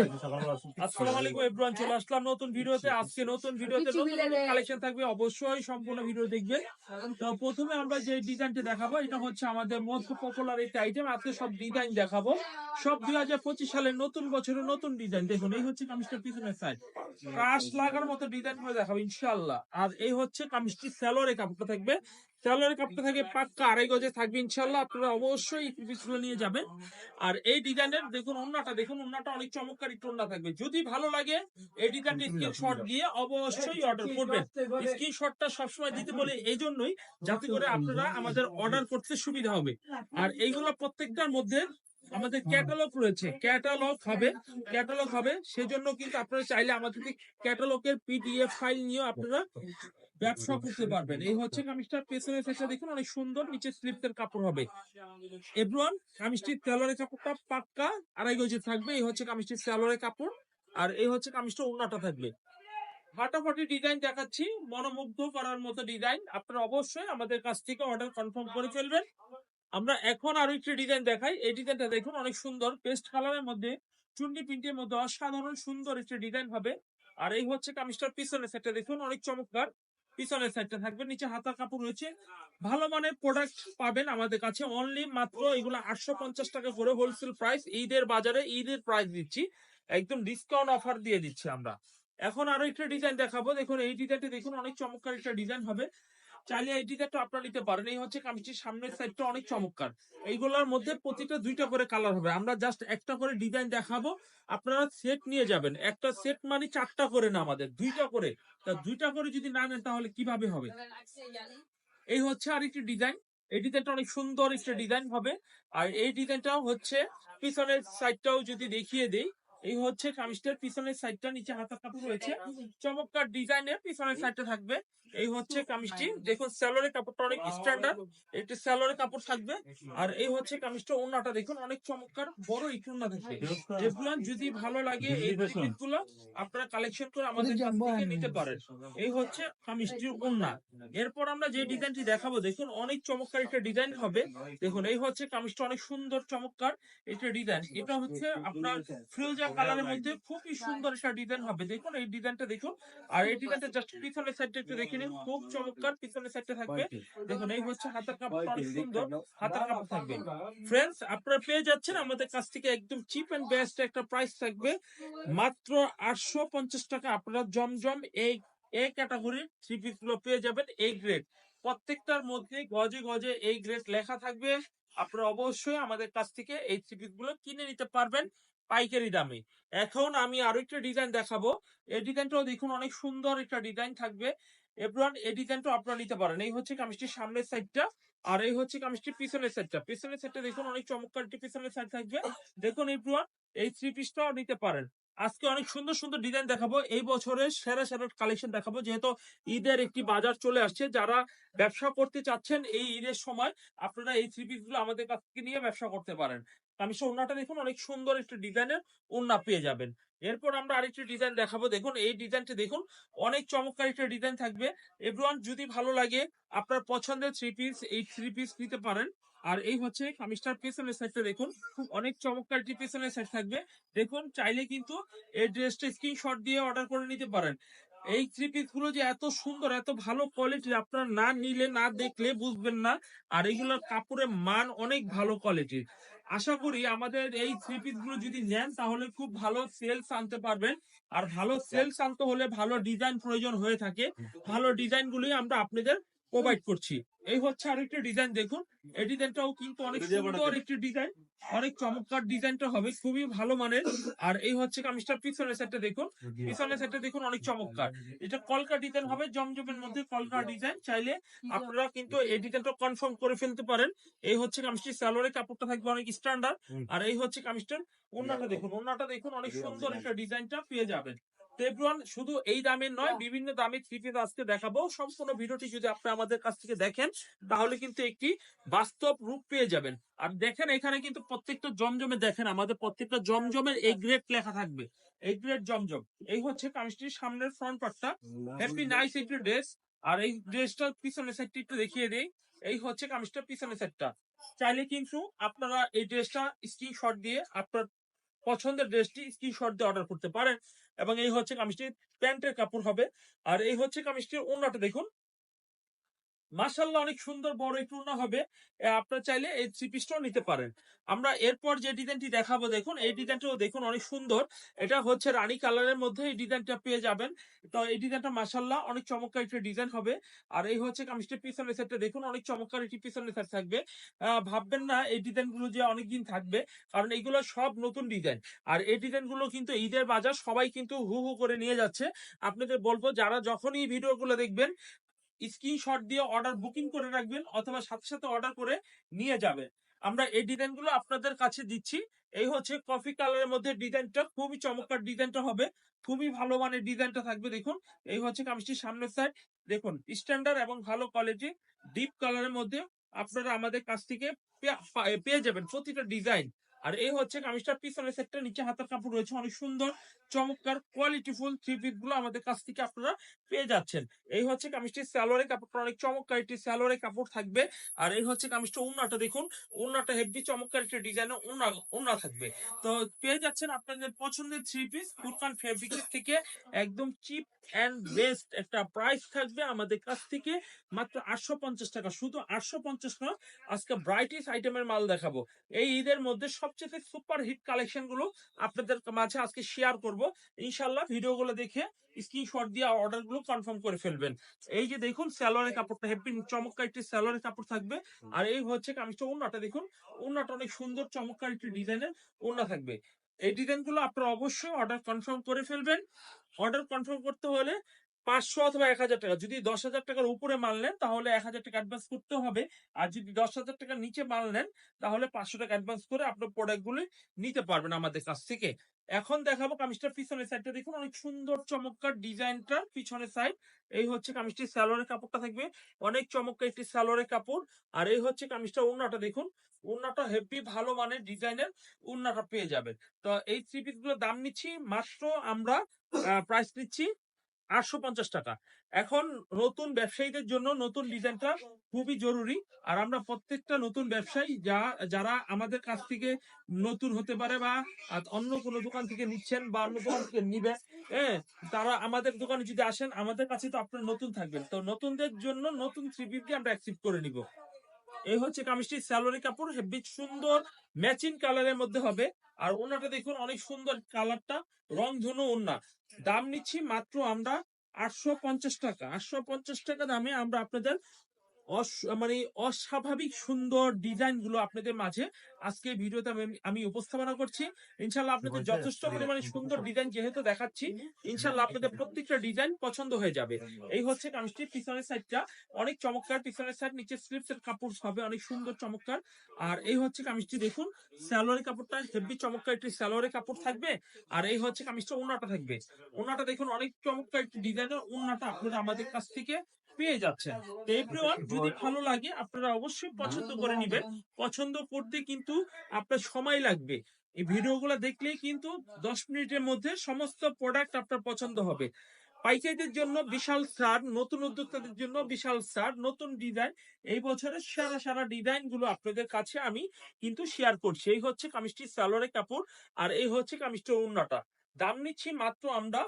আসসালামু আলাইকুম এভরিওয়ান চলে আসলাম নতুন ভিডিওতে। আজকে নতুন ভিডিওতে নতুন কালেকশন থাকবে অবশ্যই সম্পূর্ণ ভিডিও দেখবেন তো প্রথমে আমরা যে ডিজাইনটা দেখাবো এটা হচ্ছে আমাদের মোস্ট পপুলার একটা আইটেম আজকে সব ডিজাইন দেখাবো। সব দুই হাজার পঁচিশ সালের নতুন বছরের নতুন ডিজাইন দেখুন এই হচ্ছে কামিজটার পিছনের সাইড ক্রাশ লাগার মতো ডিজাইন করে দেখাবো ইনশাআল্লাহ। আর এই হচ্ছে কামিজটি স্যালোরে কাপড়টা থাকবে। স্যালোরে কাপড়টা থাকে পাক্কা আড়াই গজে থাকবে ইনশাল্লাহ আপনারা অবশ্যই পিসগুলো নিয়ে যাবেন। আর এই ডিজাইনের দেখুন অন্যটা দেখুন অন্যটা অনেক চমৎকার একটু ওন্না থাকবে। যদি ভালো লাগে এই ডিজাইনটি স্ক্রিনশট দিয়ে অবশ্যই অর্ডার করবেন। স্ক্রিনশটটা সবসময় দিতে বলে এই জন্যই যাতে করে আপনারা আমাদের অর্ডার করতে সুবিধা হবে। আর এইগুলো প্রত্যেকটার মধ্যে আমাদের ক্যাটালগ রয়েছে। ক্যাটালগ হবে। ক্যাটালগ হবে। সেজন্য কিন্তু আপনারা চাইলে আমাদের ক্যাটালগের পিডিএফ ফাইল নিয়েও আপনারা ব্যবসা করতে পারবেন। এই হচ্ছে কামিজটার পেছনের সাইডটা দেখুন অনেক সুন্দর নিচে স্লিপসের কাপড় হবে। এভরিওয়ান কামিজটির তেলরের কাপড়টা পাক্কা আড়াই গজে থাকবে। এই হচ্ছে কামিজটির কাপড়। আর এই হচ্ছে কামিজটা উন্নাটা থাকবে। ফাটাফাটি ডিজাইন দেখাচ্ছি। মনোমুগ্ধ করার মতো ডিজাইন আপনারা অবশ্যই আমাদের কাছ থেকে অর্ডার কনফার্ম করে ফেলবেন। আমরা এখন আরও একটি ডিজাইন দেখাই। এই ডিজাইনটা দেখুন অনেক সুন্দর। পেস্ট কালারের মধ্যে চুন্ডি প্রিন্টের মধ্যে অসাধারণ সুন্দর একটি ডিজাইন হবে। আর এই হচ্ছে কামিজটার পিছনের সাইডটা দেখুন অনেক চমৎকার। পিছনের সাইডটা থাকবে, নিচে হাতার কাপড় রয়েছে। ভালো মানের প্রোডাক্ট পাবেন আমাদের কাছে অনলি মাত্র এগুলো আটশো পঞ্চাশ টাকা করে হোলসেল প্রাইস ঈদের বাজারে ঈদের প্রাইস দিচ্ছি। একদম ডিসকাউন্ট অফার দিয়ে দিচ্ছি আমরা। এখন আরও একটা ডিজাইন দেখাবো। দেখুন, এই ডিজাইনটা দেখুন, অনেক চমৎকার একটা ডিজাইন হবে। চাইলে এই ডিজাইনটা আপনারা নিতে পারেন। এই হচ্ছে কামিজটির সামনের সাইডটা অনেক চমৎকার। এইগুলোর মধ্যে প্রতিটা দুইটা করে কালার হবে। আমরা জাস্ট একটা করে ডিজাইন দেখাবো। আপনারা সেট নিয়ে যাবেন। একটা সেট মানে চারটা করে না আমাদের, দুইটা করে। তা দুইটা করে যদি না নেন তাহলে কীভাবে হবে? এই হচ্ছে আরেকটি ডিজাইন এই ডিজাইনটা অনেক সুন্দর একটা ডিজাইন হবে। আর এই ডিজাইনটাও হচ্ছে পিছনের সাইডটাও যদি দেখিয়ে দেই এই হচ্ছে কামিজটার পিছনের সাইডটা নিচে হাতার কাপড় রয়েছে। চমৎকার ডিজাইনের পিছনের সাইডটা থাকবে। এই হচ্ছে কামিজটি। দেখুন স্যালোরের কাপড়টা অনেক স্ট্যান্ডার্ড একটি স্যালোরের কাপড় থাকবে। আর এই হচ্ছে কামিজটা ওন্নাটা দেখুন অনেক চমৎকার। বড় ওন্না থাকবে এগুলো যদি ভালো লাগে এই গুলো আপনারা কালেকশন করে আমাদের কাছ থেকে নিতে পারেন। এই হচ্ছে কামিজটির ওন্না এরপর আমরা যে ডিজাইনটি দেখাবো দেখুন অনেক চমৎকার একটা ডিজাইন হবে। দেখুন এই হচ্ছে কামিজটা অনেক সুন্দর চমৎকার একটা ডিজাইন এটা হচ্ছে আপনার ফিরোজা কালারের মধ্যে খুবই সুন্দর একটা ডিজাইন হবে। দেখুন এই ডিজাইনটা দেখুন। আর এই ডিজাইনটা জাস্ট পিছনের সাইডটা একটু দেখে নিন। খুব চমৎকার পিছনের সাইডটা থাকবে। দেখুন এই হচ্ছে হাতের কাপড় সুন্দর। হাতের কাপড় থাকবে। ফ্রেন্ডস আপনারা পেয়ে যাচ্ছেন আমাদের কাছ থেকে একদম চিপ এন্ড বেস্ট একটা প্রাইস থাকবে। মাত্র আটশো পঞ্চাশ টাকা আপনারা জমজম এই এ ক্যাটাগরির থ্রি পিসগুলো পেয়ে যাবেন এই গ্রেড প্রত্যেকটার মধ্যে গজে গজে এই গ্রেড লেখা থাকবে। আপনারা অবশ্যই আমাদের কাছ থেকে এই থ্রি পিসগুলো কিনে নিতে পারবেন। পাইকারি দামে। এখন আমি আরও একটা ডিজাইন দেখাবো। এই ডিজাইনটাও দেখুন, অনেক সুন্দর একটা ডিজাইন থাকবে। এভরিওয়ান, এই ডিজাইনটা আপনারা নিতে পারেন। এই হচ্ছে কামিজটির সামনের সাইডটা আর এই হচ্ছে কামিজটির পিছনের সাইডটা পিছনের সাইডটা দেখুন, অনেক চমৎকার একটি পিছনের সাইড থাকবে। দেখুন, এভরিওয়ান, এই থ্রি পিসটাও নিতে পারেন। আজকে অনেক সুন্দর সুন্দর ডিজাইন দেখাবো। এই বছরের সেরা সেরা কালেকশন দেখাবো। যেহেতু ঈদের একটি বাজার চলে আসছে, যারা ব্যবসা করতে চাচ্ছেন এই ঈদের সময়, আপনারা এই থ্রি পিসগুলো আমাদের কাছ থেকে নিয়ে ব্যবসা করতে পারেন। আমি ওড়নাটা দেখুন অনেক সুন্দর একটা ডিজাইনের ওড়না পেয়ে যাবেন। এরপর আমরা আরেকটি ডিজাইন দেখাবো। দেখুন, এই ডিজাইনটা দেখুন, অনেক চমৎকার একটা ডিজাইন থাকবে। এভরিওয়ান যদি ভালো লাগে, আপনার পছন্দের থ্রি পিস এই থ্রি পিস নিতে পারেন। আর এই হচ্ছে কামিজটার পেছনের সাইডটা দেখুন অনেক চমৎকার একটি পেছনের সাইড থাকবে। দেখুন, চাইলে কিন্তু এই ড্রেসটা স্ক্রিনশট দিয়ে অর্ডার করে নিতে পারেন। এই থ্রি পিসগুলো যে এত সুন্দর, এত ভালো কোয়ালিটির আপনারা না নিলে, না দেখলে বুঝবেন না। আর এগুলোর কাপড়ের মান অনেক ভালো কোয়ালিটির আশা করি আমাদের এই থ্রি পিসগুলো যদি নেন তাহলে খুব ভালো সেলস আনতে পারবেন। আর ভালো সেলস আনতে হলে ভালো ডিজাইন প্রয়োজন হয়ে থাকে। ভালো ডিজাইন গুলি আমরা আপনাদের প্রোভাইড করছি। এই হচ্ছে আরেকটি ডিজাইন দেখুন। এই ডিজাইনটাও কিন্তু অনেক সুন্দর একটি ডিজাইন অনেক চমৎকার ডিজাইনটা হবে, খুবই ভালো মানের। আর এই হচ্ছে কামিজটা পিছনের সাইডটা দেখুন। পিছনের সাইডটা দেখুন অনেক চমৎকার। এটা কলকা ডিজাইন হবে, জমজমের মধ্যে কলকা ডিজাইন চাইলে আপনারা কিন্তু এই ডিজাইনটা কনফার্ম করে ফেলতে পারেন। এই হচ্ছে কামিজটি স্যালোরে কাপড়টা থাকবে অনেক স্ট্যান্ডার্ড আর এই হচ্ছে কামিজটার ওনাটা দেখুন ওন্নাটা দেখুন, অনেক সুন্দর একটা ডিজাইনটা পেয়ে যাবেন। তো শুধু এই দামের নয় বিভিন্ন দামে থ্রি পিস আজকে দেখাবো। সম্পূর্ণ ভিডিওটি যদি আপনি আমাদের কাছ থেকে দেখেন তাহলে কিন্তু একটি বাস্তব রূপ পেয়ে যাবেন। আর দেখেন এখানে কিন্তু প্রত্যেকটা জমজমে দেখেন আমাদের প্রত্যেকটা জমজমের এই গ্রেড লেখা থাকবে। এই গ্রেড জমজম। এই হচ্ছে কামিজটির সামনের ফ্রন্ট পার্টটা হ্যাপি নাইস একটি ড্রেস আর এই ড্রেসটার পিছনের সাইডটা একটু দেখিয়ে দেই। এই হচ্ছে কামিজটার পিছনের সাইডটা চাইলে কিন্তু আপনারা এই ড্রেসটা স্ক্রিনশট দিয়ে আপনার পছন্দের ড্রেসটি স্ক্রিনশট দিয়ে অর্ডার করতে পারেন। এবং এই হচ্ছে কামিজটির প্যান্টের কাপড় হবে। আর এই হচ্ছে কামিজটির ওড়নাটা দেখুন। মাশাল্লাহ অনেক সুন্দর বড় একটু ওড়না হবে। আপনারা চাইলে এই থ্রি পিসটাও নিতে পারেন। আমরা এরপর যে ডিজাইনটি দেখাবো, দেখুন, এই ডিজাইনটাও দেখুন, অনেক সুন্দর। এটা হচ্ছে রানী কালারের মধ্যে এই ডিজাইনটা পেয়ে যাবেন। তো এই ডিজাইনটা মাশাল্লাহ অনেক চমৎকার একটা ডিজাইন হবে। আর এই হচ্ছে কামিজটির পিছনের সেটটা দেখুন, অনেক চমৎকার একটি পিছনের সেট থাকবে। ভাববেন না, এই ডিজাইনগুলো যে অনেকদিন থাকবে, কারণ এইগুলো সব নতুন ডিজাইন আর এই ডিজাইনগুলো কিন্তু ঈদের বাজার সবাই কিন্তু হু হু করে নিয়ে যাচ্ছে। আপনাদের বলব, যারা যখনই ভিডিওগুলো দেখবেন স্ক্রিনশট দিয়ে অর্ডার বুকিং করে রাখবেন অথবা সাথে সাথে অর্ডার করে নিয়ে যাবে আমরা এই ডিজাইনগুলো আপনাদের কাছে দিচ্ছি। এই হচ্ছে কফি কালারের মধ্যে ডিজাইনটা খুবই চমৎকার ডিজাইনটা হবে। খুবই ভালো মানের ডিজাইনটা থাকবে, দেখুন। এই হচ্ছে কামিজটির সামনের সাইড দেখুন স্ট্যান্ডার্ড এবং ভালো কোয়ালিটি ডিপ কালারের মধ্যে আপনারা আমাদের কাছ থেকে পেয়ে- পেয়ে যাবেন প্রতিটা ডিজাইন আর এই হচ্ছে কামিজটার পিছনের সেটটা নিচে হাতের কাপড় রয়েছে, অনেক সুন্দর, চমৎকার কোয়ালিটিফুল থ্রি পিসগুলো আমাদের কাছ থেকে আপনারা পেয়ে যাচ্ছেন। এই হচ্ছে কামিজটির স্যালোয়ারের কাপড়টা অনেক চমৎকার একটি স্যালোয়ারের কাপড় থাকবে। আর এই হচ্ছে কামিজটা উন্নাটা দেখুন উন্নাটা হেভি চমৎকার একটি ডিজাইনের উন্না উন্না থাকবে। তো পেয়ে যাচ্ছেন আপনাদের পছন্দের থ্রি পিস ফুরকান ফেব্রিকের থেকে একদম চিপ অ্যান্ড বেস্ট একটা প্রাইস থাকবে আমাদের কাছ থেকে মাত্র আটশো পঞ্চাশ টাকা। শুধু আটশো পঞ্চাশ টাকা আজকে ব্রাইটিস আইটেমের মাল দেখাবো। এই ঈদের মধ্যে সবচেয়ে সুপার হিট কালেকশনগুলো আপনাদের মাঝে আজকে শেয়ার করব। ইনশাল্লাহ ভিডিও গুলো দেখে স্ক্রিনশট দিয়ে অর্ডারগুলো কনফার্ম করে ফেলবেন। এই যে দেখুন স্যালোয়ারের কাপড়টা হেভি চমৎকার একটি স্যালোয়ারের কাপড় থাকবে। আর এই হচ্ছে কামিজটা ওন্নাটা দেখুন ওন্নাটা অনেক সুন্দর চমৎকার একটি ডিজাইনের ওন্না থাকবে। এই ডিজাইনগুলো আপনারা অবশ্যই অর্ডার কনফার্ম করে ফেলবেন। অর্ডার কনফার্ম করতে হলে পাঁচশো অথবা এক হাজার টাকা। যদি দশ হাজার টাকার উপরে মাল নেন, তাহলে এক হাজার টাকা অ্যাডভান্স করতে হবে। আর যদি দশ হাজার টাকার নিচে মাল নেন, তাহলে পাঁচশো টাকা অ্যাডভান্স করে আপনার প্রোডাক্ট গুলি নিতে পারবেন আমাদের কাছ থেকে। এখন দেখাবো কামিজটার পিছনের সাইডটা দেখুন, অনেক সুন্দর, চমৎকার ডিজাইনটা পিছনের সাইড এই হচ্ছে কামিজটির স্যালোয়ারের কাপড়টা থাকবে। অনেক চমৎকার একটি স্যালোয়ারের কাপড়। আর এই হচ্ছে কামিজটা ওড়নাটা। দেখুন, ওড়নাটা হেভি ভালো মানের ডিজাইনের ওড়নাটা পেয়ে যাবেন। তো এই থ্রি পিসগুলোর দাম নিচ্ছি মাত্র আমরা প্রাইস নিচ্ছি আটশো পঞ্চাশ টাকা। এখন নতুন ব্যবসায়ীদের জন্য নতুন ডিজাইনটা খুবই জরুরি আর আমরা প্রত্যেকটা নতুন ব্যবসায়ী যা, যারা আমাদের কাছ থেকে নতুন হতে পারে বা অন্য কোনো দোকান থেকে নিচ্ছেন বা অন্য দোকান থেকে নিবে হ্যাঁ তারা আমাদের দোকানে যদি আসেন, আমাদের কাছে তো আপনার নতুন থাকবেন। তো নতুনদের জন্য নতুন থ্রি আমরা অ্যাকসেপ্ট করে নিব। এই হচ্ছে কামিজটি স্যালোরি কাপড় হেভি সুন্দর ম্যাচিং কালারের মধ্যে হবে। আর ওনাটা দেখুন, অনেক সুন্দর কালারটা রং ধনু ওনা দাম নিচ্ছি মাত্র আমরা আটশো পঞ্চাশ টাকা। আটশো পঞ্চাশ টাকা দামে আমরা আপনাদের মানে অস্বাভাবিক সুন্দর ডিজাইনগুলো আপনাদের মাঝে আজকে ভিডিওতে আমি- উপস্থাপনা করছি। ইনশাল্লাহ আপনাদের যথেষ্ট পরিমাণে সুন্দর ডিজাইন যেহেতু দেখাচ্ছি ইনশাল্লাহ আপনাদের প্রত্যেকটা ডিজাইন পছন্দ হয়ে যাবে। এই হচ্ছে কামিজটির পিছনের সাইডটা অনেক চমৎকার পিছনের সাইড নিচে স্লিপস এর কাপড় হবে অনেক সুন্দর চমৎকার। আর এই হচ্ছে কামিজটি দেখুন স্যালোয়ারের কাপড়টা হেভি চমৎকার একটি স্যালোয়ারের কাপড় থাকবে। আর এই হচ্ছে কামিজটা ওনাটা থাকবে। ওনাটা দেখুন অনেক চমৎকার একটি ডিজাইনের ওনাটা আপনারা আমাদের কাছ থেকে পেয়ে যাচ্ছেন। তো everyone, যদি ভালো লাগে আপনারা অবশ্যই পছন্দ করে নিবেন। পছন্দ করতে কিন্তু আপনার সময় লাগবে। এই ভিডিওগুলো দেখলেই কিন্তু দশ মিনিটের মধ্যে সমস্ত প্রোডাক্ট আপনার পছন্দ হবে। পাইকারিদের জন্য বিশাল ছাড় নতুন উদ্যোক্তাদের জন্য বিশাল ছাড় নতুন ডিজাইন এই বছরের সারা সারা ডিজাইনগুলো আপনাদের কাছে আমি কিন্তু শেয়ার করছি। এই হচ্ছে কামিজটি সালোয়ারের কাপড় আর এই হচ্ছে কামিজটির ওড়নাটা। দাম নিচ্ছি মাত্র আমরা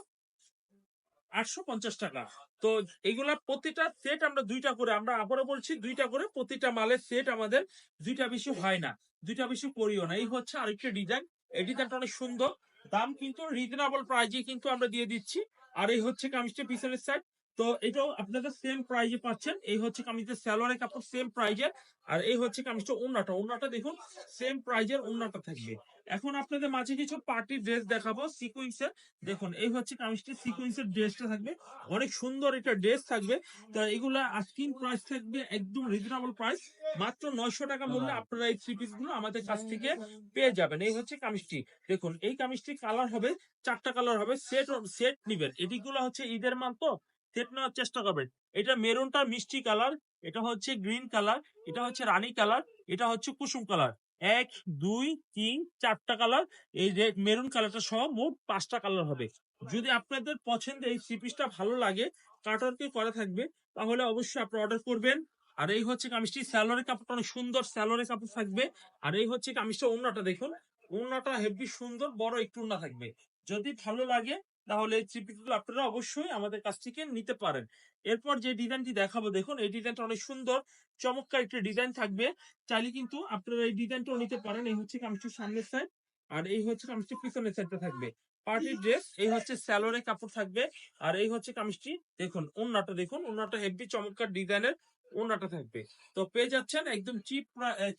আটশো পঞ্চাশ টাকা। তো এইগুলা প্রতিটা সেট আমরা দুইটা করে, আমরা আবারও বলছি দুইটা করে প্রতিটা মালের সেট আমাদের দুইটা বেশি হয় না, দুইটা বেশি করিও না। এই হচ্ছে আরেকটা ডিজাইন এই ডিজাইনটা অনেক সুন্দর। দাম কিন্তু রিজনেবল প্রাইজে কিন্তু আমরা দিয়ে দিচ্ছি। আর এই হচ্ছে কামিজটা পিছনের সাইড তো এটাও আপনাদের সেম প্রাইজে পাচ্ছেন। এই হচ্ছে কামিজের স্যালোয়ারের কাপড় সেম প্রাইজের আর এই হচ্ছে কামিজটা ওন্নাটা। ওন্নাটা দেখুন সেম প্রাইজের ওন্নাটা থাকবে। এখন আপনাদের মাঝে কিছু পার্টি ড্রেস দেখাবো সিকুয়েন্সের দেখুন এই হচ্ছে কামিজটির সিকুয়েন্সের ড্রেসটা থাকবে। অনেক সুন্দর একটা ড্রেস থাকবে। তো এগুলা আস্কিং প্রাইস থাকবে একদম রিজনেবল প্রাইস মাত্র নয়শো টাকা মূল্যে আপনারা এই থ্রি পিসগুলো আমাদের কাছ থেকে পেয়ে যাবেন। এই হচ্ছে কামিজটি। দেখুন এই কামিজটি কালার হবে চারটা কালার হবে সেট সেট নিবেন। এটিগুলো হচ্ছে ঈদের মাল তো সেট নেওয়ার চেষ্টা করবেন। এটা মেরুনটা মিষ্টি কালার এটা হচ্ছে গ্রিন কালার এটা হচ্ছে রানী কালার এটা হচ্ছে কুসুম কালার এক, দুই, তিন, চারটা কালার এই রেড মেরুন কালারটা সহ মোট পাঁচটা কালার হবে। যদি আপনাদের পছন্দের এই থ্রি পিসটা ভালো লাগে কাটারকে করা থাকবে, তাহলে অবশ্যই আপনি অর্ডার করবেন। আর এই হচ্ছে কামিজটি স্যালোয়ারের কাপড়টা অনেক সুন্দর স্যালোয়ারের কাপড় থাকবে। আর এই হচ্ছে কামিজটা ওন্নাটা দেখুন উন্নাটা হেভি সুন্দর, বড় একটু উন্না থাকবে। যদি ভালো লাগে তাহলে থ্রি আপনারা অবশ্যই আমাদের কাছ থেকে নিতে পারেন। এরপর যে ডিজাইনটি দেখাবো, দেখুন, এই ডিজাইনটা অনেক সুন্দর, চমৎকার একটা ডিজাইন থাকবে। চাইলে কিন্তু আপনারা এই ডিজাইনটাও নিতে পারেন। এই হচ্ছে কামিজটির সামনের সাইড আর এই হচ্ছে কামিজটির পিছনের সাইডটা থাকবে। পার্টি ড্রেস এই হচ্ছে স্যালোরে কাপড় থাকবে, আর এই হচ্ছে কামিজটি, দেখুন ওন্নাটা দেখুন ওন্নাটা হেভি চমৎকার ডিজাইনের ওন্নাটা থাকবে। তো পেয়ে যাচ্ছেন একদম চিপ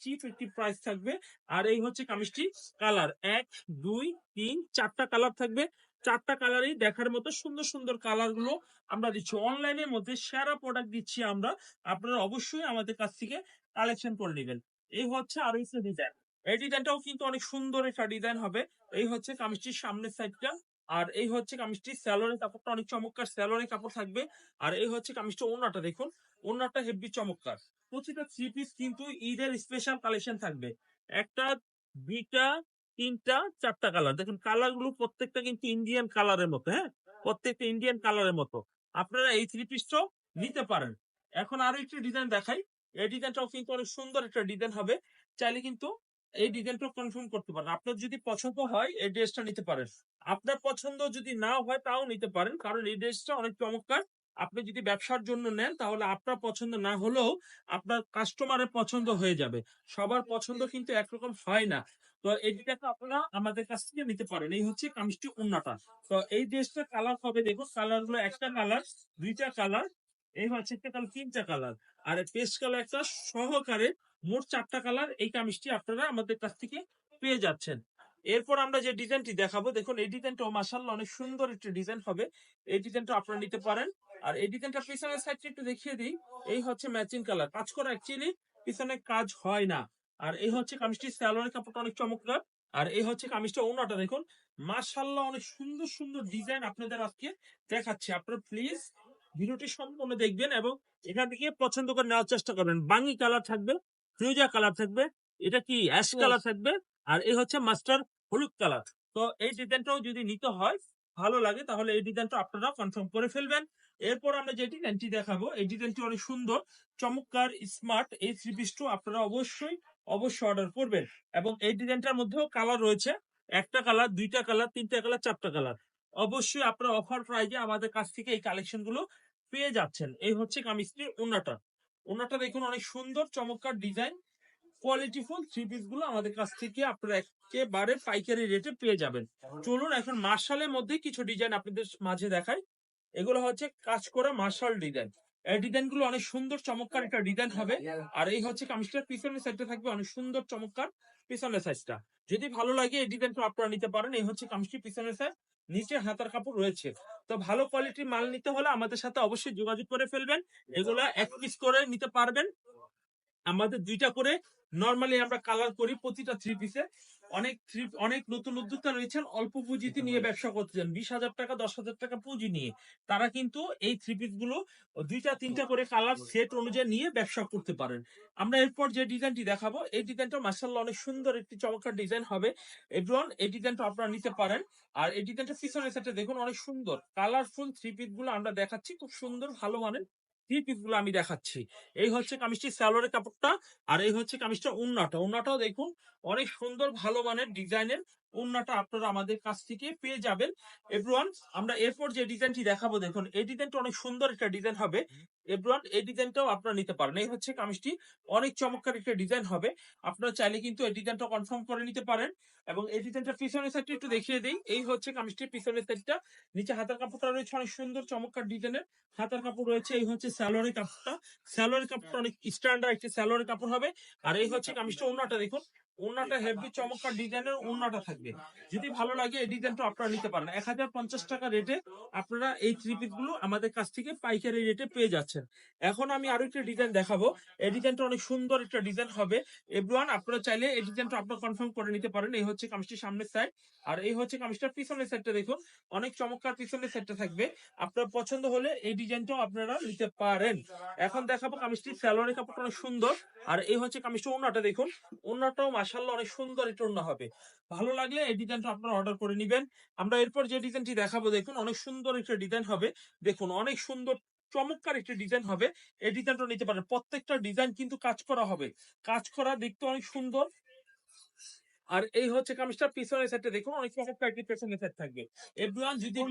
চিপ একটি প্রাইস থাকবে, আর এই হচ্ছে কামিজটি কালার এক, দুই, তিন, চারটা কালার থাকবে। চারটা কালারই দেখার মতো সুন্দর সুন্দর কালারগুলো আমরা দিচ্ছি। অনলাইনের মধ্যে সেরা প্রোডাক্ট দিচ্ছি আমরা। আপনারা অবশ্যই আমাদের কাছ থেকে কালেকশন করে নেবেন। এই হচ্ছে আরও একটা ডিজাইন এই ডিজাইনটাও কিন্তু অনেক সুন্দর একটা ডিজাইন হবে। এই হচ্ছে কামিজটির সামনের সাইডটা আর এই হচ্ছে কামিজটির স্যালোনের কাপড়টা অনেক চমৎকার স্যালোনের কাপড় থাকবে। আর এই হচ্ছে কামিজটা ওনাটা দেখুন। ওনাটা হেভি চমৎকার। প্রতিটা থ্রি পিস কিন্তু ঈদের স্পেশাল কালেকশন থাকবে। একটা, দুইটা তিনটা চারটা কালার দেখুন কালারগুলো প্রত্যেকটা কিন্তু ইন্ডিয়ান কালারের মতো হ্যাঁ? প্রত্যেকটা ইন্ডিয়ান কালারের মতো। আপনারা এই থ্রি পিসটাও নিতে পারেন। এখন আরও একটি ডিজাইন দেখাই। এই ডিজাইনটাও কিন্তু অনেক সুন্দর একটা ডিজাইন হবে। চাইলে কিন্তু এই ডিজাইনটা কনফার্ম করতে পারেন। আপনার যদি পছন্দ হয় এই ড্রেসটা নিতে পারেন। আপনার পছন্দ যদি না হয় তাও নিতে পারেন। কারণ এই ড্রেসটা অনেক চমৎকার। আপনি যদি ব্যবসার জন্য নেন তাহলে আপনার পছন্দ না হলেও আপনার কাস্টমারের পছন্দ হয়ে যাবে। সবার পছন্দ কিন্তু একরকম হয় না। তো এই ডিজাইনটা আপনারা আমাদের কাছ থেকে নিতে পারেন। এই হচ্ছে কামিজটি উন্নাটা। তো এই ড্রেসটা কালার হবে দেখুন কালারগুলো একটা কালার দুইটা কালার এই হচ্ছে একটা কালার তিনটা কালার আর পেস্ট কালার একটা সহকারে মোট চারটা কালার এই কামিজটি আপনারা আমাদের কাছ থেকে পেয়ে যাচ্ছেন। এরপর আমরা যে ডিজাইনটি দেখাবো দেখুন এই ডিজাইনটাও মাসাল্লাহ অনেক সুন্দর একটা ডিজাইন হবে। এই ডিজাইনটা আপনারা নিতে পারেন। আর এই ডিজাইনটা পিছনের সাইডটা একটু দেখিয়ে দিই। এই হচ্ছে ম্যাচিং কালার কাজ করা অ্যাকচুয়ালি পিছনে কাজ হয় না। আর এই হচ্ছে কামিজটি স্যালোয়ারের কাপড়টা অনেক চমৎকার। আর এই হচ্ছে কামিজটা ওনাটা দেখুন। মাশাল্লাহ অনেক সুন্দর সুন্দর ডিজাইন আপনাদের আজকে দেখাচ্ছি। আপনারা প্লিজ ভিডিওটি সম্পূর্ণ দেখবেন এবং এখান থেকে পছন্দ করে নেওয়ার চেষ্টা করবেন। বাঙ্গি কালার থাকবে ফিউজা কালার থাকবে এটা কি অ্যাশ কালার থাকবে আর এই হচ্ছে মাস্টার হলুদ কালার তো এই ডিজাইনটাও যদি নিতে হয় ভালো লাগে তাহলে এই ডিজাইনটা আপনারা কনফার্ম করে ফেলবেন। এরপর আমরা যে ডিজাইনটি দেখাবো এই ডিজাইনটি অনেক সুন্দর চমৎকার স্মার্ট এই থ্রি পিসটা আপনারা অবশ্যই অবশ্যই অর্ডার করবেন। এবং এই ডিজাইনটার মধ্যেও কালার রয়েছে একটা কালার দুইটা কালার তিনটা কালার চারটা কালার অবশ্যই আপনারা অফার প্রাইজে আমাদের কাছ থেকে এই কালেকশনগুলো পেয়ে যাচ্ছেন। এই হচ্ছে কামিজটির ওনাটা ওনাটা দেখুন অনেক সুন্দর চমৎকার ডিজাইন কোয়ালিটিফুল থ্রি পিসগুলো আমাদের কাছ থেকে আপনারা একেবারে পাইকারি রেটে পেয়ে যাবেন। চলুন এখন মার্শালের মধ্যে কিছু ডিজাইন আপনাদের মাঝে দেখাই। এগুলো হচ্ছে কাজ করা মার্শাল ডিজাইন এই ডিজাইনগুলো অনেক সুন্দর চমৎকার একটা ডিজাইন হবে। আর এই হচ্ছে কামিজটার পিছনের সাইডটা থাকবে অনেক সুন্দর চমৎকার পিছনের সাইজটা যদি ভালো লাগে এই ডিজাইনটা আপনারা নিতে পারেন। এই হচ্ছে কামিজটি পিছনের সাইজ নিচে হাতার কাপড় রয়েছে। তো ভালো কোয়ালিটির মাল নিতে হলে আমাদের সাথে অবশ্যই যোগাযোগ করে ফেলবেন। এগুলো এক পিস করে নিতে পারবেন। আমাদের দুইটা করে নর্মালি আমরা কালার করি প্রতিটা থ্রি পিসে অনেক থ্রি অনেক নতুন উদ্যোক্তা রয়েছেন, অল্প পুঁজিতে নিয়ে ব্যবসা করতেছেন বিশ হাজার টাকা, দশ হাজার টাকা পুঁজি নিয়ে। তারা কিন্তু এই থ্রি পিসগুলো দুইটা, তিনটা করে কালার সেট অনুযায়ী নিয়ে ব্যবসা করতে পারেন। আমরা এরপর যে ডিজাইনটি দেখাবো, এই ডিজাইনটা মার্শাল্লাহ অনেক সুন্দর, একটি চমৎকার ডিজাইন হবে। এভরিওয়ান, এই ডিজাইনটা আপনারা নিতে পারেন। আর এই ডিজাইনটা পিছনের সাথে দেখুন, অনেক সুন্দর। কালারফুল থ্রি পিসগুলো আমরা দেখাচ্ছি, খুব সুন্দর, ভালো মানের। থ্রি পিসগুলো আমি দেখাচ্ছি। এই হচ্ছে কামিজটি স্যালোয়ারের কাপড়টা আর এই হচ্ছে কামিজটা উন্নাটা। উন্নাটাও দেখুন, অনেক সুন্দর, ভালো মানের ডিজাইনের উন্নাটা আপনারা আমাদের কাছ থেকে পেয়ে যাবেন। এভরিওয়ান আমরা এরপর যে ডিজাইনটি দেখাবো, দেখুন, এই ডিজাইনটা অনেক সুন্দর একটা ডিজাইন হবে। এভরিওয়ান এই ডিজাইনটাও আপনারা নিতে পারেন। এই হচ্ছে কামিজটি। অনেক চমৎকার একটা ডিজাইন হবে। আপনারা চাইলে কিন্তু এই ডিজাইনটা কনফার্ম করে নিতে পারেন। এবং এই ডিজাইনটা পিছনের সাইডটা একটু দেখিয়ে দিই। এই হচ্ছে কামিজটির পিছনের সাইডটা নিচে হাতার কাপড়টা রয়েছে অনেক সুন্দর, চমৎকার ডিজাইনের হাতার কাপড় রয়েছে, এই হচ্ছে স্যালোয়ারের কাপড়টা। স্যালোয়ারের কাপড়টা অনেক স্ট্যান্ডার্ড একটি স্যালোয়ারের কাপড় হবে। আর এই হচ্ছে কামিজটা ওনাটা দেখুন। ওনাটা হেভি চমৎকার ডিজাইনের ওনাটা থাকবে। যদি ভালো লাগে এই ডিজাইনটা আপনারা নিতে পারেন। এক হাজার পঞ্চাশ টাকা রেটে আপনারা এই থ্রি পিসগুলো আমাদের কাছ থেকে পাইকারি রেটে পেয়ে যাচ্ছেন। এখন আমি আরও একটা ডিজাইন দেখাবো। এই ডিজাইনটা অনেক সুন্দর একটা ডিজাইন হবে। এভরিওয়ান আপনারা চাইলে এই ডিজাইনটা আপনারা কনফার্ম করে নিতে পারেন। এই হচ্ছে কামিজটির সামনের সাইড আর এই হচ্ছে কামিজটার পিছনের সাইডটা দেখুন। অনেক চমৎকার পিছনের সাইডটা থাকবে। আপনার পছন্দ হলে এই ডিজাইনটাও আপনারা নিতে পারেন। এখন দেখাবো কামিজটির স্যালোয়ারের কাপড়টা অনেক সুন্দর। আর এই হচ্ছে কামিজটা ওনাটা দেখুন। ওনাটাও মাসাল্লাহ অনেক সুন্দর ওনা হবে। ভালো লাগলে এই ডিজাইনটা আপনারা অর্ডার করে নিবেন। আমরা এরপর যে ডিজাইনটি দেখাবো দেখুন অনেক সুন্দর একটা ডিজাইন হবে। দেখুন অনেক সুন্দর চমৎকার একটা ডিজাইন হবে। এই ডিজাইনটা নিতে পারেন। প্রত্যেকটা ডিজাইন কিন্তু কাজ করা হবে। কাজ করা দেখতে অনেক সুন্দর। আর এই হচ্ছে কামিজটা পিছনের সাইডে দেখুন অনেক রকম প্যাকেট পেছনের সাইড থাকবে। এভরিওয়ান যদি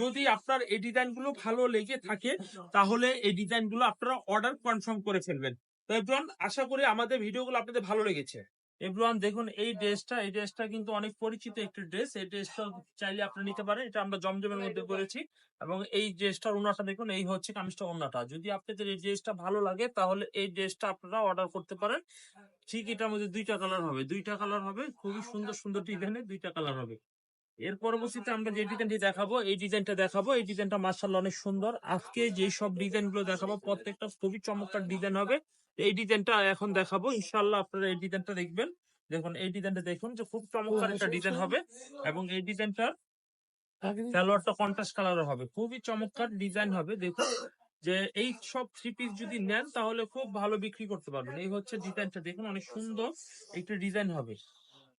যদি আপনার এই ডিজাইনগুলো ভালো লেগে থাকে তাহলে এই ডিজাইনগুলো আপনারা অর্ডার কনফার্ম করে ফেলবেন। তো এভরিওয়ান আশা করি আমাদের ভিডিওগুলো আপনাদের ভালো লেগেছে। এভরিওয়ান দেখুন, এই ড্রেসটা এই ড্রেসটা কিন্তু অনেক পরিচিত একটি ড্রেস। এই ড্রেসটা চাইলে আপনি নিতে পারেন। এটা আমরা জমজমের মধ্যে করেছি এবং এই ড্রেসটার ওনাটা দেখুন, এই হচ্ছে কামিজটা ওনাটা। যদি আপনাদের এই ড্রেসটা ভালো লাগে, তাহলে এই ড্রেসটা আপনারা অর্ডার করতে পারেন। ঠিক এটার মধ্যে দুইটা কালার হবে। দুইটা কালার হবে, খুবই সুন্দর সুন্দর ডিজাইনের দুইটা কালার হবে। এর পরবর্তীতে আমরা যে ডিজাইনটি দেখাবো, এই ডিজাইনটা দেখাবো। এই ডিজাইনটা মার্শাল্লাহ অনেক সুন্দর। আজকে যে সব ডিজাইনগুলো দেখাবো, প্রত্যেকটা খুবই চমৎকার ডিজাইন হবে। এই ডিজাইনটা এখন দেখাবো। ইনশাল্লাহ আপনারা এই ডিজাইনটা দেখবেন। দেখুন, এই ডিজাইনটা দেখুন যে খুব চমৎকার একটা ডিজাইন হবে এবং এই ডিজাইনটা সালোয়ারটা কন্ট্রাস্ট কালার হবে। খুবই চমৎকার ডিজাইন হবে। দেখুন যে এই সব থ্রি পিস যদি নেন, তাহলে খুব ভালো বিক্রি করতে পারবেন। এই হচ্ছে ডিজাইনটা দেখুন, অনেক সুন্দর একটা ডিজাইন হবে।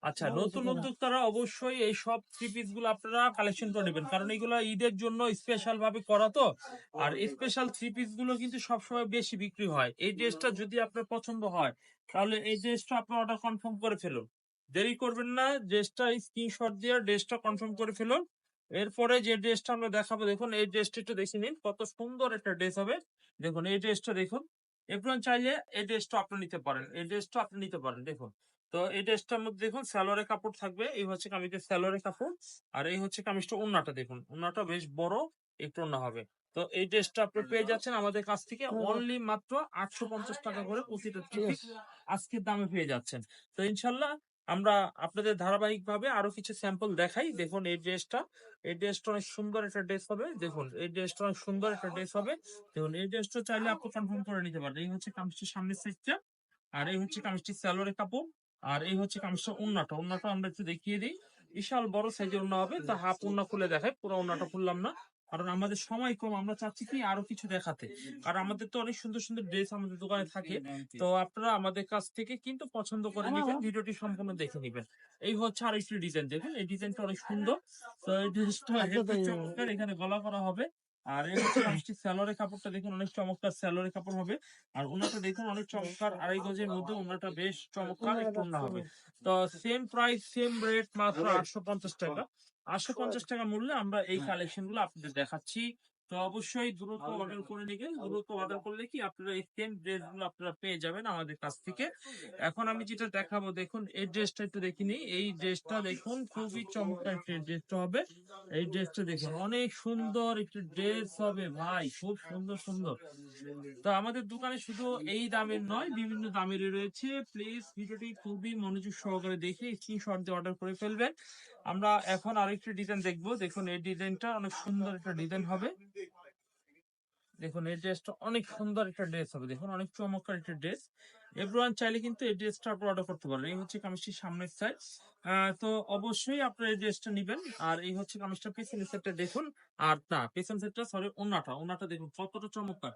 আচ্ছা নতুন উদ্যোক্তারা অবশ্যই এই সব থ্রি পিসগুলো আপনারা কালেকশন করে নেবেন। কারণ এগুলো ঈদের জন্য স্পেশাল ভাবে করা তো। আর স্পেশাল থ্রি পিসগুলো কিন্তু সবসময় বেশি বিক্রি হয়। এই ড্রেসটা যদি আপনার পছন্দ হয় তাহলে এই ড্রেসটা আপনি অর্ডার কনফার্ম করে ফেলুন। দেরি করবেন না ড্রেসটা স্ক্রিনশট দিয়ে ড্রেসটা কনফার্ম করে ফেলুন। এরপরে যে ড্রেসটা আমরা দেখাবো দেখুন এই ড্রেসটা একটু দেখে নিন কত সুন্দর একটা ড্রেস হবে। দেখুন এই ড্রেসটা দেখুন। এভরিওয়ান চাইলে এই ড্রেসটা আপনি নিতে পারেন। এই ড্রেসটা আপনি নিতে পারেন দেখুন। তো এই ড্রেসটার মধ্যে দেখুন স্যালোয়ারের কাপড় থাকবে এই হচ্ছে কামিজের স্যালোয়ারের কাপড় আর এই হচ্ছে কামিজটা ওন্নাটা দেখুন ওন্নাটা বেশ বড় একটু ওন্না হবে। তো এই ড্রেসটা আপনি পেয়ে যাচ্ছেন আমাদের কাছ থেকে অনলি মাত্র আটশো পঞ্চাশ টাকা করে প্রতিটা আজকের দামে পেয়ে যাচ্ছেন। তো ইনশাল্লাহ আমরা আপনাদের ধারাবাহিক ভাবে আরও কিছু স্যাম্পল দেখাই। দেখুন এই ড্রেসটা এই ড্রেসটা অনেক সুন্দর একটা ড্রেস হবে দেখুন এই ড্রেসটা অনেক সুন্দর একটা ড্রেস হবে। দেখুন এই ড্রেসটা চাইলে আপনি কনফার্ম করে নিতে পারেন এই হচ্ছে কামিজটির সামনের সাইডটা আর এই হচ্ছে কামিজটির স্যালোয়ারের কাপড়। আর এই হচ্ছে কামিজটা উন্নাটা। উন্নাটা আমরা একটু দেখিয়ে দিই। বিশাল বড় সাইজের উন্না হবে। তা হাফ উন্না খুলে দেখায় পুরো উন্নাটা খুললাম না। কারণ আমাদের সময় কম। আমরা চাচ্ছি কি আরও কিছু দেখাতে। আর আমাদের তো অনেক সুন্দর সুন্দর ড্রেস আমাদের দোকানে থাকে। তো আপনারা আমাদের কাছ থেকে কিন্তু পছন্দ করে নেবেন। ভিডিওটি সম্পূর্ণ দেখে নেবেন। এই হচ্ছে আর একটি ডিজাইন দেখেন এই ডিজাইনটা অনেক সুন্দর। তো এই ড্রেসটা চমৎকার। এখানে গলা করা হবে। আর এই হচ্ছে মিষ্টি স্যালোয়ারের কাপড়টা দেখুন অনেক চমৎকার স্যালোয়ারের কাপড় হবে। আর ওনাটা দেখুন অনেক চমৎকার আড়াই গজের মধ্যে ওনাটা বেশ চমৎকার একটু ওনা হবে। তো সেম প্রাইস সেম রেট মাত্র আটশো পঞ্চাশ টাকা। আটশো পঞ্চাশ টাকা মূল্যে আমরা এই কালেকশনগুলো আপনাদের দেখাচ্ছি। তো অবশ্যই দ্রুত অর্ডার করে নিবেন দ্রুত অর্ডার করলে কি আপনারা এই সেম ড্রেসগুলো আপনারা পেয়ে যাবেন আমাদের কাছ থেকে। এখন আমি যেটা দেখাবো দেখুন এই ড্রেসটা একটু দেখিনি এই ড্রেসটা দেখুন খুবই চমৎকার একটা ড্রেসটা হবে। এই ড্রেসটা দেখুন অনেক সুন্দর একটি ড্রেস হবে। ভাই খুব সুন্দর সুন্দর। তো আমাদের দোকানে শুধু এই দামের নয় বিভিন্ন দামেরই রয়েছে। প্লিজ ভিডিওটি খুবই মনোযোগ সহকারে দেখে স্ক্রিনশট দিয়ে অর্ডার করে ফেলবেন। আমরা এখন আরেকটি ডিজাইন দেখব। দেখুন, এই ডিজাইনটা অনেক সুন্দর একটা ডিজাইন হবে। দেখুন, এই ড্রেসটা অনেক সুন্দর একটা ড্রেস হবে। দেখুন, অনেক চমৎকার একটা ড্রেস এভরিওয়ান চাইলে কিন্তু এই ড্রেসটা আপনি অর্ডার করতে পারেন। এই হচ্ছে কামিজটির সামনের সাইড তো অবশ্যই আপনারা এই ড্রেসটা নেবেন। আর এই হচ্ছে কামিজটা পিছনের সেটটা দেখুন। আর না, পিছন সেটটা সরি ওনাটা ওনাটা দেখুন, কতটা চমৎকার।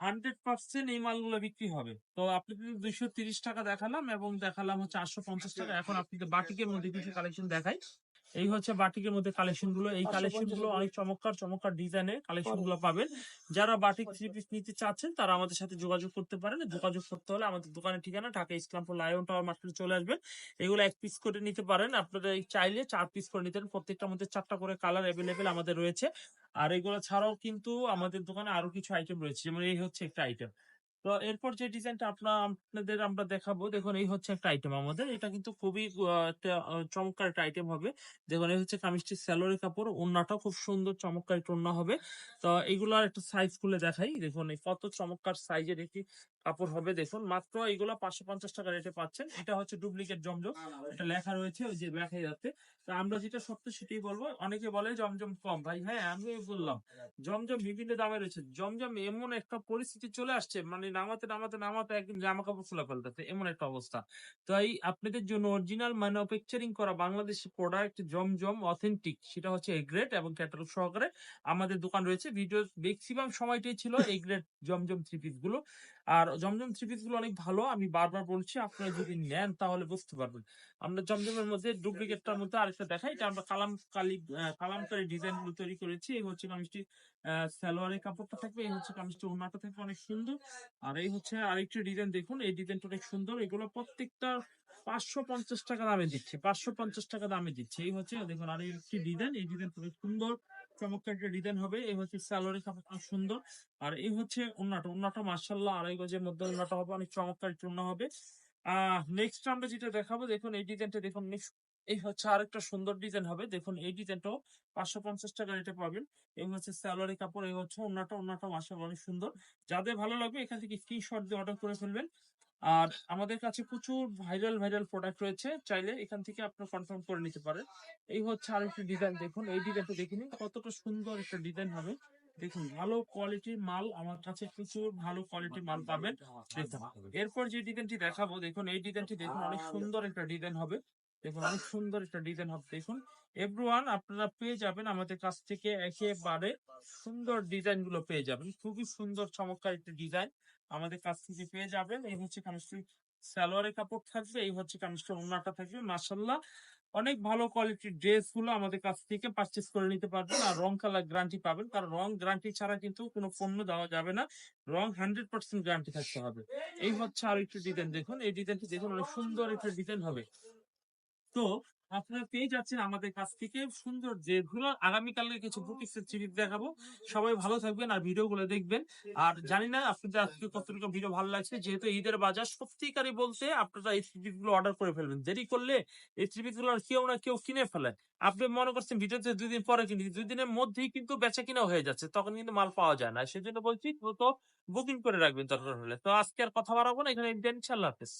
হান্ড্রেড পার্সেন্ট এই মালগুলো বিক্রি হবে। তো আপনি দুইশো তিরিশ টাকা দেখালাম এবং দেখালাম হচ্ছে আটশো পঞ্চাশ টাকা, এখন আপনাকে বাটিকের মধ্যে কিছু কালেকশন দেখাই। এই হচ্ছে বাটিকের মধ্যে কালেকশনগুলো। এই কালেকশনগুলো অনেক চমৎকার চমৎকার ডিজাইনের কালেকশনগুলো পাবেন। যারা বাটিক থ্রি পিস নিতে চাচ্ছেন তারা আমাদের সাথে যোগাযোগ করতে পারেন। যোগাযোগ করতে হলে আমাদের দোকানের ঠিকানা ঢাকা ইসলামপুর লায়ন টাওয়ার মার্কেটে চলে আসবেন। এগুলো এক পিস করে নিতে পারেন। আপনারা এই চাইলে চার পিস করে নিতে পারেন। প্রত্যেকটার মধ্যে চারটা করে কালার অ্যাভেলেবেল আমাদের রয়েছে। আর এগুলো ছাড়াও কিন্তু আমাদের দোকানে আরও কিছু আইটেম রয়েছে। যেমন এই হচ্ছে একটা আইটেম তো এরপর যে ডিজাইনটা আপনার আপনাদের আমরা দেখাবো, দেখুন এই হচ্ছে একটা আইটেম আমাদের। এটা কিন্তু খুবই চমৎকার একটা আইটেম হবে। দেখুন এই হচ্ছে কামিজটি স্যালোরি কাপড় ওন্নাটা খুব সুন্দর চমৎকার একটা হবে। তো এইগুলোর একটা সাইজ খুলে দেখাই। দেখুন এই কত চমৎকার সাইজের একটি কাপড় হবে। দেখুন মাত্র এইগুলো পাঁচশো পঞ্চাশ টাকা রেটে পাচ্ছেন। এটা হচ্ছে ডুপ্লিকেট জমজম। এটা লেখা রয়েছে ওই যে দেখাই যাচ্ছে তো আমরা যেটা সত্য সেটাই বলব। অনেকে বলে জমজম কম। ভাই হ্যাঁ আমি বললাম। জমজম বিভিন্ন দামে রয়েছে। জমজম এমন একটা পরিস্থিতি চলে আসছে মানে নামাতে নামাতে নামাতে একদম জামা কাপড় ফুলা ফেলতেছে। এমন একটা অবস্থা। তাই আপনাদের জন্য অরিজিনাল ম্যানুফ্যাকচারিং করা বাংলাদেশি প্রোডাক্ট জমজম অথেন্টিক সেটা হচ্ছে এ গ্রেড এবং ক্যাটালগ সহকারে আমাদের দোকান রয়েছে। ভিডিও ম্যাক্সিমাম সময়টাই ছিল এই গ্রেড জমজম থ্রি পিসগুলো। আর জমজম থ্রি পিসগুলো অনেক ভালো, আমি বারবার বলছি আপনারা যদি নেন তাহলে বুঝতে পারবেন। আমরা জমজমের মধ্যে ডুপ্লিকেটটার মধ্যে আরেকটা দেখাই, এটা আমরা কালাম কালি কালামকারী ডিজাইনগুলো তৈরি করেছি। এই হচ্ছে কামিজটি সালোয়ারের কাপড়টা থাকবে, এই হচ্ছে কামিজটি ওনাটা থাকবে অনেক সুন্দর। আর এই হচ্ছে আরেকটি ডিজাইন দেখুন, এই ডিজাইনটা অনেক সুন্দর। এগুলো প্রত্যেকটা পাঁচশো পঞ্চাশ টাকা দামে দিচ্ছে, পাঁচশো পঞ্চাশ টাকা দামে দিচ্ছে। এই হচ্ছে, দেখুন আর একটি ডিজাইন এই ডিজাইনটা খুবই সুন্দর। চমৎকার ডিজাইন হবে। এই হচ্ছে স্যালোরি সুন্দর। আর এই হচ্ছে ওন্নাটা ওন্নাটা মার্শাল্লাহ আড়াই গজের মধ্যে ওন্নাটা হবে। অনেক চমৎকার চূর্ণ হবে। আহ নেক্সট আমরা যেটা দেখাবো, দেখুন এই ডিজাইনটা দেখুন এই হচ্ছে আরেকটা সুন্দর ডিজাইন হবে। দেখুন এই ডিজাইনটাও পাঁচশো পঞ্চাশ টাকা রেটে পাবেন। এই হচ্ছে স্যালোরি কাপড় এই হচ্ছে ওন্নাটা ওন্নাটা মার্শাল্লাহ অনেক সুন্দর। যাদের ভালো লাগবে, এখান থেকে স্ক্রিনশট দিয়ে অর্ডার করে ফেলবেন। আর আমাদের কাছে প্রচুর ভাইরাল ভাইরাল প্রোডাক্ট রয়েছে। চাইলে এখান থেকে আপনার কনফার্ম করে নিতে পারেন। এই হচ্ছে আরেকটি ডিজাইন দেখুন। এই ডিজাইনটা দেখে নিন, কতটা সুন্দর একটা ডিজাইন হবে। দেখুন, ভালো কোয়ালিটির মাল, আমার কাছে প্রচুর ভালো কোয়ালিটির মাল পাবেন। এরপর যে ডিজাইনটি দেখাবো, দেখুন, এই ডিজাইনটি দেখুন, অনেক সুন্দর একটা ডিজাইন হবে। দেখুন, অনেক সুন্দর একটা ডিজাইন হবে। দেখুন এভরিওয়ান আপনারা পেয়ে যাবেন আমাদের কাছ থেকে একেবারে সুন্দর ডিজাইনগুলো পেয়ে যাবেন। খুবই সুন্দর, চমৎকার একটা ডিজাইন আমাদের কাছ থেকে পেয়ে যাবেন। এই হচ্ছে কামিজটি সালোয়ারের কাপড় থাকবে, এই হচ্ছে কামিজটার ওনাটা থাকবে। মাসাল্লাহ অনেক ভালো কোয়ালিটির ড্রেসগুলো আমাদের কাছ থেকে পারচেস করে নিতে পারবেন আর রং কালার গ্যারান্টি পাবেন। কারণ রং গ্যারান্টি ছাড়া কিন্তু কোনো পণ্য দেওয়া যাবে না। রং হান্ড্রেড পার্সেন্ট গ্যারান্টি থাকতে হবে। এই হচ্ছে আর একটু ডিজাইন দেখুন, এই ডিজাইনটি দেখুন, অনেক সুন্দর একটা ডিজাইন হবে। তো আপনারা পেয়ে যাচ্ছেন আমাদের কাছ থেকে সুন্দর ড্রেসগুলো আগামীকালকে কিছু বুটিক্সের সিরিজ দেখাবো। সবাই ভালো থাকবেন আর ভিডিওগুলো দেখবেন। আর জানি না আপনাদের আজকে কতটুকু ভিডিও ভালো লাগছে। যেহেতু ঈদের বাজার সত্যিকারই বলতে আপনারা এই থ্রি গুলো অর্ডার করে ফেলবেন। দেরি করলে এই থ্রি গুলো আর কেউ না কেউ কিনে ফেলে। আপনি মনে করছেন ভিডিওতে দুই দিন পরে কিনে দুই দিনের মধ্যেই কিন্তু বেচা কিনা হয়ে যাচ্ছে। তখন কিন্তু মাল পাওয়া যায় না। সেজন্য বলছি দ্রুত বুকিং করে রাখবেন দরকার হলে। তো আজকে আর কথা বাড়াবো না। এখানে ইন্ডিয়ান আল্লাহ হাফেজ।